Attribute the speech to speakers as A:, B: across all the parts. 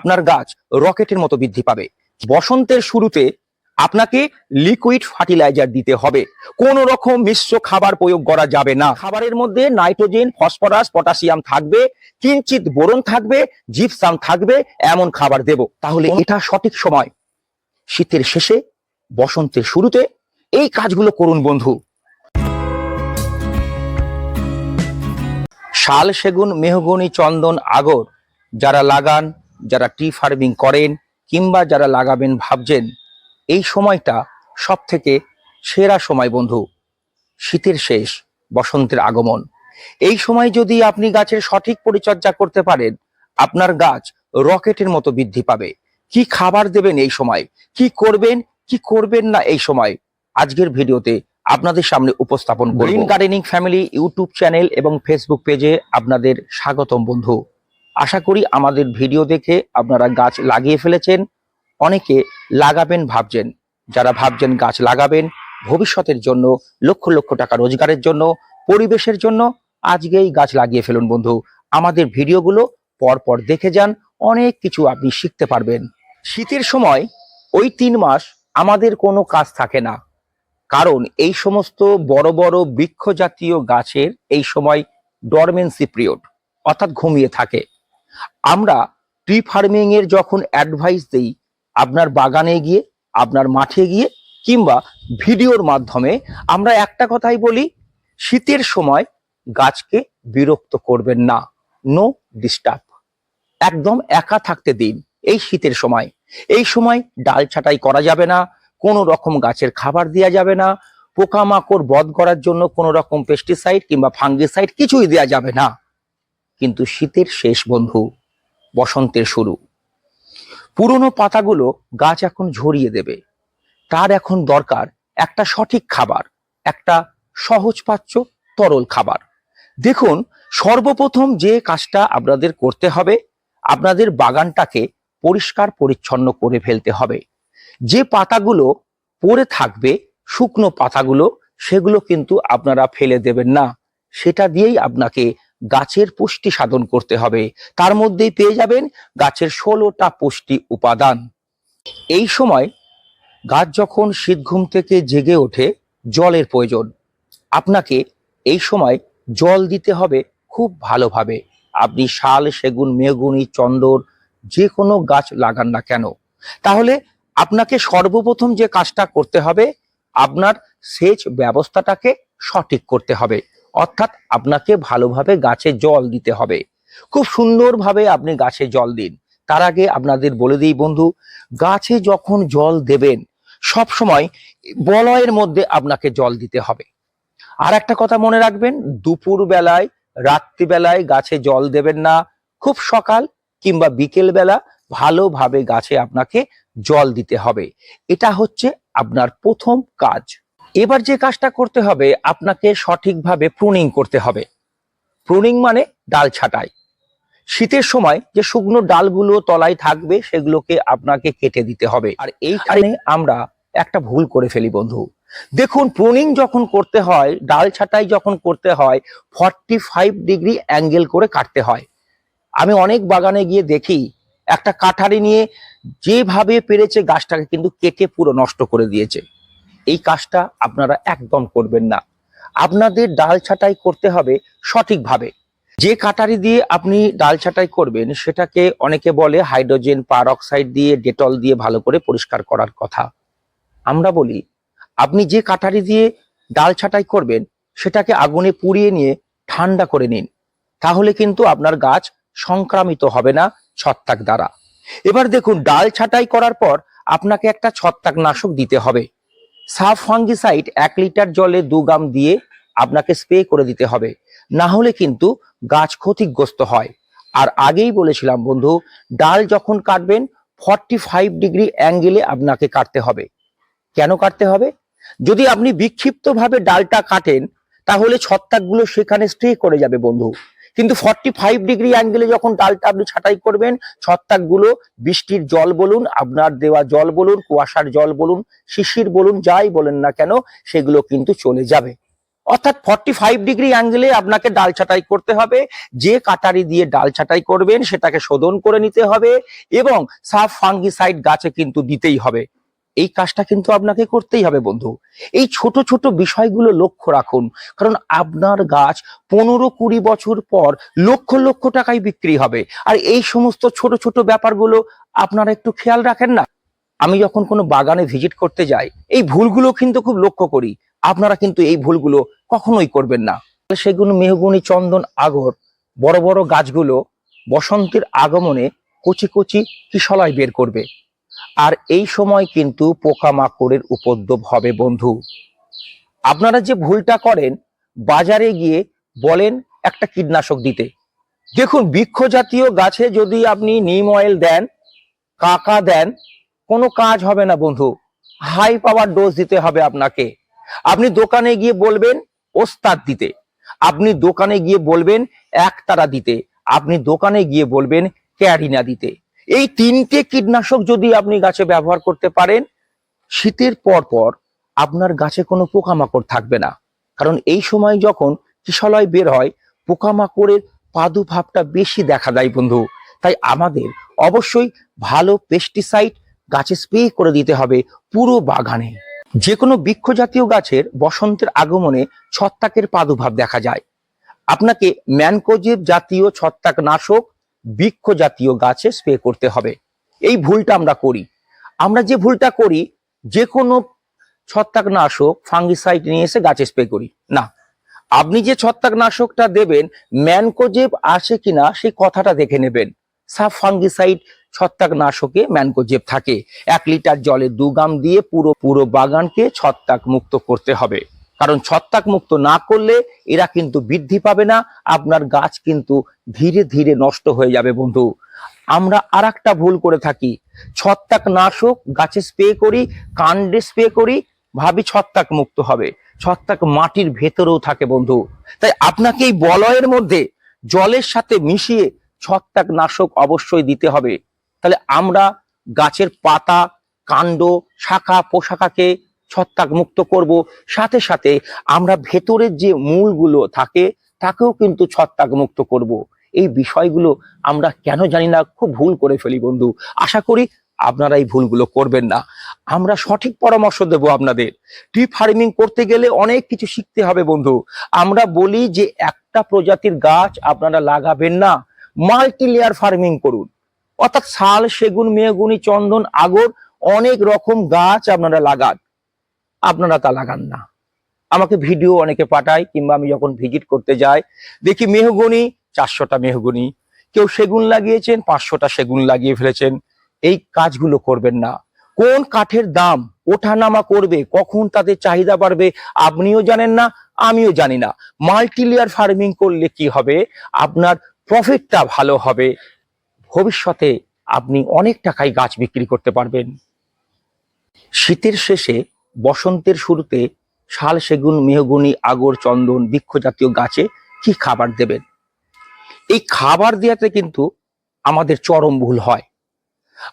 A: আপনার গাছ রকেটের মতো বৃদ্ধি পাবে। বসন্তের শুরুতে আপনাকে লিকুইড ফার্টিলাইজার দিতে হবে। কোন রকম মিশ্র খাবার প্রয়োগ করা যাবে না। খাবারের মধ্যে নাইট্রোজেন, ফসফরাস, পটাশিয়াম থাকবে কিঞ্চিত বোরন থাকবে জিপসাম থাকবে, এমন খাবার দেব। তাহলে এটা সঠিক সময়। শীতের শেষে, বসন্তের শুরুতে এই কাজগুলো করুন বন্ধু। শাল, সেগুন, মেহগনি, চন্দন, আগর যারা লাগান যারা টি ফার্মিং করেন কিংবা যারা লাগাবেন ভাবছেন, এই সময়টা সব থেকে সেরা সময় বন্ধু। শীতের শেষ, বসন্তের আগমন। এই সময় যদি আপনি গাছের সঠিক পরিচর্যা করতে পারেন, আপনার গাছ রকেটের মতো বৃদ্ধি পাবে। কি খাবার দেবেন এই সময়? কি করবেন? কি করবেন না এই সময়? আজকের ভিডিওতে আপনাদের সামনে উপস্থাপন green gardening family YouTube channel এবং ফেসবুক পেজে আপনাদের স্বাগতম বন্ধু। আশা করি আমাদের ভিডিও দেখে আপনারা গাছ লাগিয়ে ফেলেছেন। অনেকে লাগাবেন, ভাবছেন। যারা ভাবছেন গাছ লাগাবেন, ভবিষ্যতের জন্য, লক্ষ লক্ষ টাকা রোজগারের জন্য, পরিবেশের জন্য, আজকেই গাছ লাগিয়ে ফেলুন বন্ধু। আমাদের ভিডিওগুলো পর পর দেখে যান, অনেক কিছু আপনি শিখতে পারবেন। শীতের সময় ওই তিন মাস আমাদের কোনো কাজ থাকে না। কারণ এই সমস্ত বড় বড় বৃক্ষ জাতীয় গাছের এই সময় ডরমেন্সি পিরিয়ড অর্থাৎ ঘুমিয়ে থাকে। আমরা ট্রি ফার্মিং এর যখন অ্যাডভাইস দেই আপনার বাগানে গিয়ে, আপনার মাঠে গিয়ে, কিংবা ভিডিওর মাধ্যমে, আমরা একটা কথাই বলি, শীতের সময় গাছকে বিরক্ত করবেন না। নো ডিস্টার্ব একদম একা থাকতে দিন এই শীতের সময়। এই সময় ডাল ছাঁটাই করা যাবে না, কোনো রকম গাছের খাবার দেওয়া যাবে না, পোকামাকড় বধ করার জন্য কোনো রকম পেস্টিসাইড কিংবা ফাঙ্গিসাইড কিছুই দেওয়া যাবে না। কিন্তু শীতের শেষ বন্ধু বসন্তের শুরু। পুরনো পাতাগুলো গাছ এখন ঝরিয়ে দেবে। তার এখন দরকার একটা সঠিক খাবার, একটা সহজপাচ্য তরল খাবার। দেখুন, সর্বপ্রথম যে কাজটা আপনাদের করতে হবে, আপনাদের বাগানটাকে পরিষ্কার পরিচ্ছন্ন করে ফেলতে হবে। যে পাতাগুলো পড়ে থাকবে, শুকনো পাতাগুলো, সেগুলো কিন্তু আপনারা ফেলে দেবেন না। সেটা দিয়েই আপনাকে গাছের পুষ্টি সাধন করতে হবে। তার মধ্যেই পেয়ে যাবেন গাছের ষোলোটা পুষ্টি উপাদান। এই সময় গাছ যখন শীত ঘুম থেকে জেগে ওঠে, জলের প্রয়োজন। আপনাকে এই সময় জল দিতে হবে খুব ভালোভাবে। আপনি শাল, সেগুন, মেগুনি চন্দর যে কোনো গাছ লাগান না কেন। তাহলে আপনাকে সর্বপ্রথম যে কাজটা করতে হবে, আপনার সেচ ব্যবস্থাটাকে সঠিক করতে হবে। অর্থাৎ আপনাকে ভালোভাবে গাছে জল দিতে হবে। খুব সুন্দরভাবে আপনি গাছে জল দিন। তার আগে আপনাদের বলে দিই বন্ধু, গাছে যখন জল দেবেন, সব সময় বলয়ের মধ্যে আপনাকে জল দিতে হবে। আর একটা কথা মনে রাখবেন দুপুর বেলায় রাত্রিবেলায় গাছে জল দেবেন না। খুব সকাল কিংবা বিকেল বেলা ভালোভাবে গাছে আপনাকে জল দিতে হবে। এটা হচ্ছে আপনার প্রথম কাজ। এবার যে কাজটা করতে হবে আপনাকে সঠিকভাবে প্রুনিং করতে হবে। প্রুনিং মানে ডাল ছাঁটাই। শীতের সময় যে শুকনো ডালগুলো তলায় থাকবে সেগুলোকে আপনাকে কেটে দিতে হবে। আর এই কারণে আমরা একটা ভুল করে ফেলি বন্ধু। দেখুন প্রুনিং যখন করতে হয় ডাল ছাঁটাই যখন করতে হয় ফর্টি ফাইভ ডিগ্রি অ্যাঙ্গেল করে কাটতে হয়। আমি অনেক বাগানে গিয়ে দেখি একটা কাঠারি নিয়ে যেভাবে পেরেছে গাছটাকে কিন্তু কেটে পুরো নষ্ট করে দিয়েছে। এই কাজটা আপনারা একদম করবেন না। আপনাদের ডাল ছাঁটাই করতে হবে সঠিকভাবে। যে কাটারি দিয়ে আপনি ডাল ছাঁটাই করবেন, সেটাকে অনেকে বলে হাইড্রোজেন পারঅক্সাইড দিয়ে, ডেটল দিয়ে ভালো করে পরিষ্কার করার কথা। আমরা বলি, আপনি যে কাটারি দিয়ে ডাল ছাঁটাই করবেন, সেটাকে আগুনে পুড়িয়ে নিয়ে ঠান্ডা করে নিন। তাহলে কিন্তু আপনার গাছ সংক্রামিত হবে না ছত্রাক দ্বারা। এবার দেখুন, ডাল ছাঁটাই করার পর আপনাকে একটা ছত্রাক নাশক দিতে হবে। সাফ ফাঙ্গিসাইড এক লিটার জলে দু গ্রাম দিয়ে আপনাকে স্প্রে করে দিতে হবে। না হলে কিন্তু গাছ ক্ষতিগ্রস্ত হয়। আর আগেই বলেছিলাম বন্ধু, ডাল যখন কাটবেন ফর্টি ফাইভ ডিগ্রি অ্যাঙ্গেলে আপনাকে কাটতে হবে। কেন কাটতে হবে? যদি আপনি বিক্ষিপ্তভাবে ডালটা কাটেন, তাহলে ছত্রাকগুলো সেখানে স্টে করে যাবে বন্ধু। কিন্তু ফর্টি ফাইভ ডিগ্রি অ্যাঙ্গেলে যখন ডালটা আপনি ছাঁটাই করবেন, ছত্রাকগুলো, বৃষ্টির জল বলুন, আপনার দেওয়া জল বলুন, কুয়াশার জল বলুন, শিশির বলুন, যাই বলেন না কেন, সেগুলো কিন্তু চলে যাবে। অর্থাৎ ফর্টি ফাইভ ডিগ্রি অ্যাঙ্গেলে আপনাকে ডাল ছাঁটাই করতে হবে, যে কাটারি দিয়ে ডাল ছাঁটাই করবেন, সেটাকে শোধন করে নিতে হবে এবং সাফ ফাঙ্গিসাইড গাছে কিন্তু দিতেই হবে। এই কাজটা কিন্তু আপনাকে করতেই হবে, বন্ধু। এই ছোট ছোট বিষয়গুলো লক্ষ্য রাখুন। কারণ আপনার গাছ পনেরো কুড়ি বছর পর লক্ষ লক্ষ টাকায় বিক্রি হবে। আর এই সমস্ত ছোট ছোট ব্যাপারগুলো আপনারা একটু খেয়াল রাখেন না। আমি যখন কোনো বাগানে ভিজিট করতে যাই, এই ভুলগুলো কিন্তু খুব লক্ষ্য করি। আপনারা কিন্তু এই ভুলগুলো কখনোই করবেন না। সেগুলো মেহগুনি, চন্দন, আগর, বড় বড় গাছগুলো বসন্তের আগমনে কচি কচি কিশলয় বের করবে। আর এই সময় কিন্তু পোকামাকড়ের উপদ্রব হবে, বন্ধু। আপনারা যে ভুলটা করেন, বাজারে গিয়ে বলেন একটা কীটনাশক দিতে। দেখুন বৃক্ষ জাতীয় গাছে যদি আপনি নিম অয়েল দেন, কাকা দেন, কোনো কাজ হবে না, বন্ধু। হাই পাওয়ার ডোজ দিতে হবে আপনাকে। আপনি দোকানে গিয়ে বলবেন, ওস্তাদ দিতে। আপনি দোকানে গিয়ে বলবেন একতারা দিতে। আপনি দোকানে গিয়ে বলবেন, ক্যারিনা দিতে। এই তিনটে কীটনাশক যদি আপনি গাছে ব্যবহার করতে পারেন, শীতের পর পর আপনার গাছে কোনো পোকামাকড় থাকবে না। কারণ এই সময় যখন কিশলয় বের হয়, পোকামাকড়ের প্রাদুর্ভাবটা বেশি দেখা দেয় বন্ধু। তাই আমাদের অবশ্যই ভালো পেস্টিসাইড গাছে স্প্রে করে দিতে হবে পুরো বাগানে। যে কোনো বৃক্ষ জাতীয় গাছের বসন্তের আগমনে ছত্রাকের প্রাদুর্ভাব দেখা যায়। আপনাকে ম্যানকোজেব জাতীয় ছত্রাক নাশক বৃক্ষ জাতীয় গাছে স্প্রে করতে হবে। এই ভুলটা আমরা করি। আমরা যে ভুলটা করি, যে কোনো ছত্রাকনাশক ফাঙ্গিসাইড নিয়ে এসে গাছে স্প্রে করি। না, আপনি যে ছত্রাকনাশকটা দেবেন, ম্যানকোজেব আছে কিনা সেই কথাটা দেখে নেবেন। সাব ফাঙ্গিসাইড ছত্রাকনাশকে ম্যানকোজেব থাকে। এক লিটার জলে দু গ্রাম দিয়ে পুরো পুরো বাগানকে ছত্রাক মুক্ত করতে হবে। কারণ ছত্রাক মুক্ত না করলে এরা কিন্তু বৃদ্ধি পাবে না, আপনার গাছ কিন্তু ধীরে ধীরে নষ্ট হয়ে যাবে বন্ধু। আমরা আর একটা ভুল করে থাকি। ছত্রাক নাশক গাছে স্প্রে করি, কাণ্ডে স্প্রে করি, ভাবি ছত্রাক মুক্ত হবে। ছত্রাক মাটির ভেতরেও থাকে বন্ধু। তাই আপনাকে এই বলয়ের মধ্যে জলের সাথে মিশিয়ে ছত্রাক নাশক অবশ্যই দিতে হবে। তাহলে আমরা গাছের পাতা, কাণ্ড, শাখা পোশাকাকে ছত্রাক মুক্ত করব। সাথে সাথে আমরা ভেতরের যে মূলগুলো থাকে, তাকেও কিন্তু ছত্রাক মুক্ত করব। এই বিষয়গুলো আমরা কেন জানি না, খুব ভুল করে ফেলি বন্ধু। আশা করি আপনারা এই ভুলগুলো করবেন না। আমরা সঠিক পরামর্শ দেব আপনাদের। টি ফার্মিং করতে গেলে অনেক কিছু শিখতে হবে বন্ধু। আমরা বলি যে একটা প্রজাতির গাছ আপনারা লাগাবেন না। মাল্টি লেয়ার ফার্মিং করুন। অর্থাৎ শাল, সেগুন, মেহগুনি, চন্দন, আগর অনেক রকম গাছ আপনারা লাগান। আপনারা তা লাগান না। আমাকে ভিডিও অনেকে পাঠায় কিংবা আমি যখন ভিজিট করতে যাই, দেখি মেহগুনি, চারশোটা মেহগুনি। কেউ সেগুন লাগিয়েছেন, পাঁচশোটা সেগুন লাগিয়ে ফেলেছেন। এই কাজগুলো করবেন না। কোন কাঠের দাম, ওঠানামা করবে, কখন তাদের চাহিদা বাড়বে, আপনিও জানেন না, আমিও জানি না। মাল্টিলেয়ার ফার্মিং করলে কি হবে? আপনার প্রফিটটা ভালো হবে। ভবিষ্যতে আপনি অনেক টাকায় গাছ বিক্রি করতে পারবেন। শীতের শেষে বসন্তের শুরুতে শাল, সেগুন, মেহগুনি, আগর, চন্দন, বৃক্ষ জাতীয় গাছে কি খাবার দেবেন? এই খাবার দেওয়াতে কিন্তু আমাদের চরম ভুল হয়।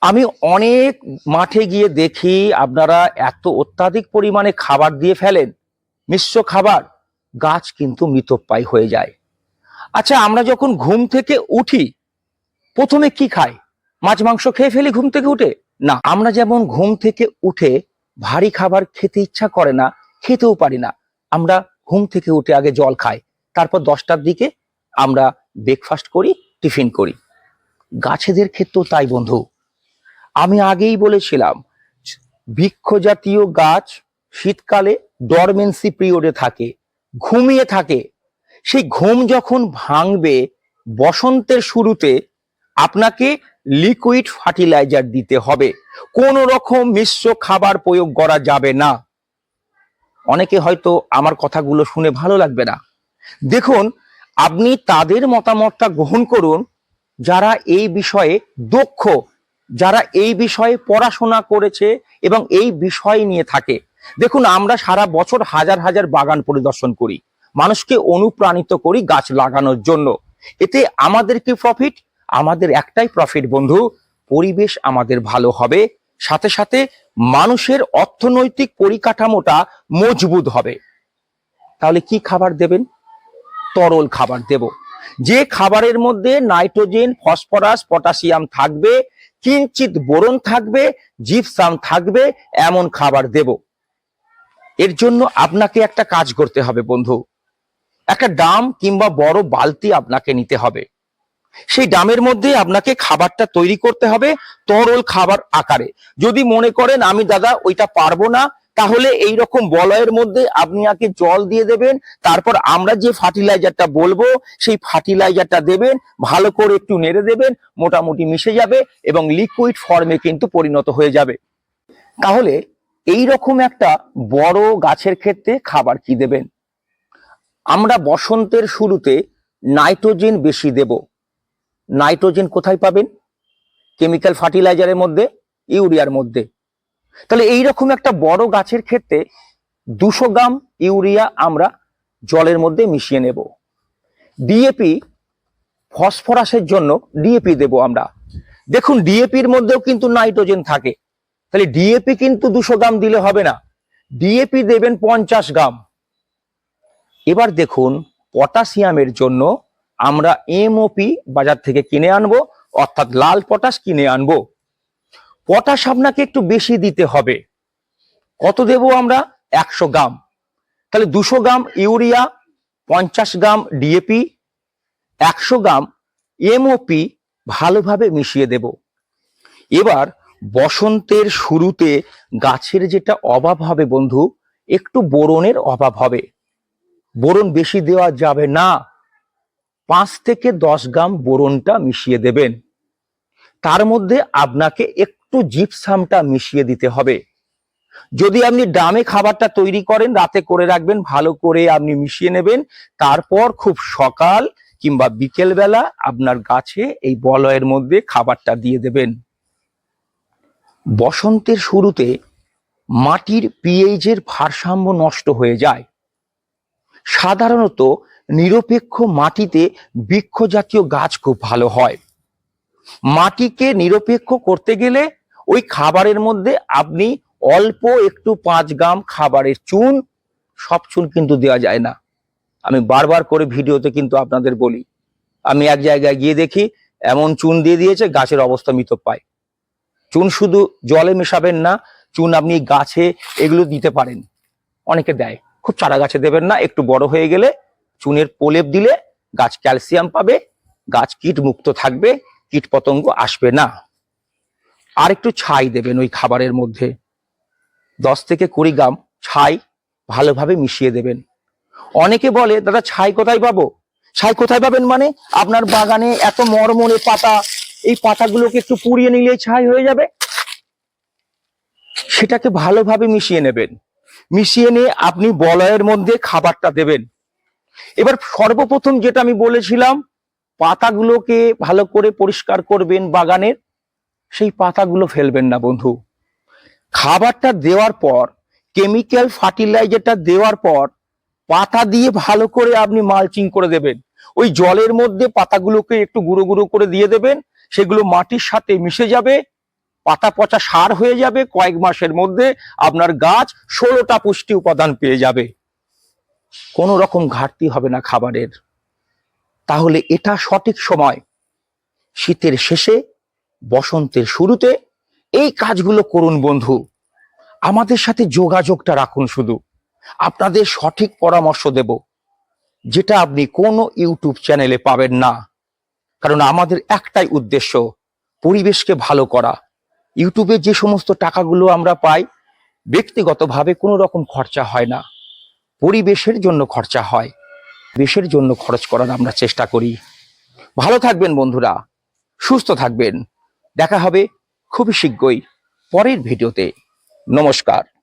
A: আমি অনেক মাঠে গিয়ে দেখি আপনারা এত অত্যাধিক পরিমাণে খাবার দিয়ে ফেলেন, মিশ্র খাবার, গাছ কিন্তু মৃতপ্রায় হয়ে যায়। আচ্ছা আমরা যখন ঘুম থেকে উঠি, প্রথমে কি খাই? মাছ, মাংস খেয়ে ফেলি ঘুম থেকে উঠে? না, আমরা যেমন ঘুম থেকে উঠে ভারী খাবার খেতে ইচ্ছা করে না, খেতেও পারি না। আমরা ঘুম থেকে উঠে আগে জল খাই, তারপর দশটার দিকে আমরা ব্রেকফাস্ট করি, টিফিন করি। গাছেদের ক্ষেত্রেও তাই বন্ধু। আমি আগেই বলেছিলাম বৃক্ষ জাতীয় গাছ শীতকালে ডরমেন্সি পিরিয়ডে থাকে, ঘুমিয়ে থাকে। সেই ঘুম যখন ভাঙবে, বসন্তের শুরুতে আপনাকে লিকুইড ফার্টিলাইজার দিতে হবে। কোন রকম মিশ্র খাবার প্রয়োগ করা যাবে না। অনেকে হয়তো আমার কথাগুলো শুনে ভালো লাগবে না। দেখুন, আপনি তাদের মতামতটা গ্রহণ করুন, যারা এই বিষয়ে দক্ষ, যারা এই বিষয়ে পড়াশোনা করেছে এবং এই বিষয় নিয়ে থাকে। দেখুন, আমরা সারা বছর হাজার হাজার বাগান পরিদর্শন করি। মানুষকে অনুপ্রাণিত করি গাছ লাগানোর জন্য। এতে আমাদের কি প্রফিট আমাদের একটাই প্রফিট বন্ধু, পরিবেশ আমাদের ভালো হবে, সাথে সাথে মানুষের অর্থনৈতিক পরিকাঠামোটা মজবুত হবে। তাহলে কি খাবার দেবেন? তরল খাবার দেব। যে খাবারের মধ্যে নাইট্রোজেন, ফসফরাস, পটাশিয়াম থাকবে কিঞ্চিত বোরন থাকবে, জিপসাম থাকবে, এমন খাবার দেব। এর জন্য আপনাকে একটা কাজ করতে হবে বন্ধু। একটা ডাম কিংবা বড় বালতি আপনাকে নিতে হবে। সেই ডামের মধ্যে আপনাকে খাবারটা তৈরি করতে হবে তরল খাবার আকারে। যদি মনে করেন, আমি দাদা ওইটা পারব না, তাহলে এই রকম বলয়ের মধ্যে আপনি আগে জল দিয়ে দেবেন, তারপর আমরা যে ফার্টিলাইজারটা বলব, সেই ফার্টিলাইজারটা দেবেন, ভালো করে একটু নেড়ে দেবেন, মোটামুটি মিশে যাবে এবং লিকুইড ফর্মে কিন্তু পরিণত হয়ে যাবে। তাহলে এই রকম একটা বড় গাছের ক্ষেত্রে খাবার কি দেবেন? আমরা বসন্তের শুরুতে নাইট্রোজেন বেশি দেব। নাইট্রোজেন কোথায় পাবেন? কেমিক্যাল ফার্টিলাইজারের মধ্যে, ইউরিয়ার মধ্যে। তাহলে এই রকম একটা বড় গাছের ক্ষেত্রে দুশো গ্রাম ইউরিয়া আমরা জলের মধ্যে মিশিয়ে নেব। ডিএপি ফসফরাসের জন্য ডিএপি দেব আমরা। দেখুন, ডিএপির মধ্যেও কিন্তু নাইট্রোজেন থাকে। তাহলে ডিএপি কিন্তু দুশো গ্রাম দিলে হবে না। ডিএপি দেবেন পঞ্চাশ গ্রাম। এবার দেখুন, পটাশিয়ামের জন্য আমরা এমওপি বাজার থেকে কিনে আনব, অর্থাৎ লাল পটাশ কিনে আনব। পটাশ আপনাকে একটু বেশি দিতে হবে। কত দেব আমরা? একশো গ্রাম। তাহলে দুশো গ্রাম ইউরিয়া, পঞ্চাশ গ্রাম ডিএপি একশো গ্রাম এমওপি ভালোভাবে মিশিয়ে দেব। এবার বসন্তের শুরুতে গাছের যেটা অভাব হবে বন্ধু, একটু বোরনের অভাব হবে। বোরন বেশি দেওয়া যাবে না। পাঁচ থেকে দশ গ্রাম বোরনটা মিশিয়ে দেবেন। তার মধ্যে আপনাকে একটু জিপসামটা মিশিয়ে দিতে হবে। যদি আপনি ড্রামে খাবারটা তৈরি করেন, রাতে করে রাখবেন, ভালো করে আপনি মিশিয়ে নেবেন, তারপর খুব সকাল কিংবা বিকেল বেলা আপনার গাছে এই বলয়ের মধ্যে খাবারটা দিয়ে দেবেন। বসন্তের শুরুতে মাটির পিএইচ এর ভারসাম্য নষ্ট হয়ে যায়। সাধারণত নিরপেক্ষ মাটিতে বৃক্ষ জাতীয় গাছ খুব ভালো হয়। মাটিকে নিরপেক্ষ করতে গেলে ওই খাবারের মধ্যে আপনি অল্প একটু পাঁচ গ্রাম খাবারের চুন, সব চুন কিন্তু দেওয়া যায় না। আমি বারবার করে ভিডিওতে কিন্তু আপনাদের বলি, আমি এক জায়গায় গিয়ে দেখি এমন চুন দিয়ে দিয়েছে, গাছের অবস্থা মৃত পায়। চুন শুধু জলে মেশাবেন না, চুন আপনি গাছে এগুলো দিতে পারেন। অনেকে দেয়, খুব চারা গাছে দেবেন না, একটু বড় হয়ে গেলে চুনের প্রলেপ দিলে গাছ ক্যালসিয়াম পাবে, গাছ কীট মুক্ত থাকবে, কীট পতঙ্গ আসবে না। আর একটু ছাই দেবেন ওই খাবারের মধ্যে। দশ থেকে কুড়ি গ্রাম ছাই ভালোভাবে মিশিয়ে দেবেন। অনেকে বলে, দাদা, ছাই কোথায় পাবো? ছাই কোথায় পাবেন মানে আপনার বাগানে এত মরমরে পাতা, এই পাতাগুলোকে একটু পুড়িয়ে নিলে ছাই হয়ে যাবে। সেটাকে ভালোভাবে মিশিয়ে নেবেন। মিশিয়ে নিয়ে আপনি বলয়ের মধ্যে খাবারটা দেবেন। এবার সর্বপ্রথম যেটা আমি বলেছিলাম, পাতাগুলোকে ভালো করে পরিষ্কার করবেন বাগানের। সেই পাতাগুলো ফেলবেন না বন্ধু। খাবারটা দেওয়ার পর কেমিক্যাল ফার্টিলাইজারটা দেওয়ার পর, পাতা দিয়ে ভালো করে আপনি মালচিং করে দেবেন। ওই জলের মধ্যে পাতাগুলোকে একটু গুঁড়ো গুঁড়ো করে দিয়ে দেবেন। সেগুলো মাটির সাথে মিশে যাবে, পাতা পচা সার হয়ে যাবে। কয়েক মাসের মধ্যে আপনার গাছ ষোলোটা পুষ্টি উপাদান পেয়ে যাবে। কোনো রকম ঘাটতি হবে না খাবারের। তাহলে এটা সঠিক সময়। শীতের শেষে, বসন্তের শুরুতে এই কাজগুলো করুন বন্ধু। আমাদের সাথে যোগাযোগটা রাখুন শুধু। আপনাদের সঠিক পরামর্শ দেব, যেটা আপনি কোনো ইউটিউব চ্যানেলে পাবেন না। কারণ আমাদের একটাই উদ্দেশ্য, পরিবেশকে ভালো করা। ইউটিউবে যে সমস্ত টাকাগুলো আমরা পাই, ব্যক্তিগতভাবে কোনো রকম খরচা হয় না। পরিবেশের জন্য খরচা হয়। দেশের জন্য খরচ করার আমরা চেষ্টা করি। ভালো থাকবেন বন্ধুরা। সুস্থ থাকবেন। দেখা হবে খুবই শীঘ্রই পরের ভিডিওতে। নমস্কার।